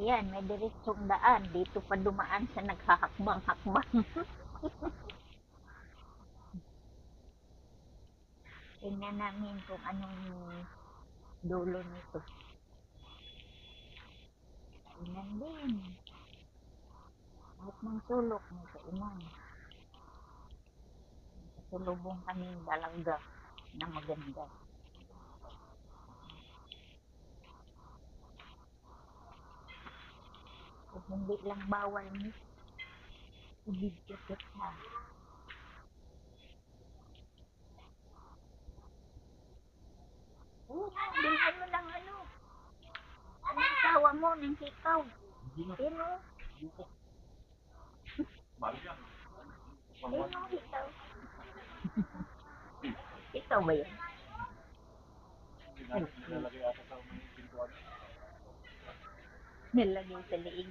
Ayan, may diretsong daan. Dito pa dumaan sa naghahakbang-hakbang. Tingnan namin kung anong dulo nito. Tingnan din. Kahit ng sulok, may kainan. Sulubong kaming dalaga na maganda. Hindi lang bawal mo, i-video kita. Oo, bilhan mo ng ano. Ano ang tawa mo ng sikaw? Sino? Sino ikaw? ikaw ba yun? Nilagay sa liig.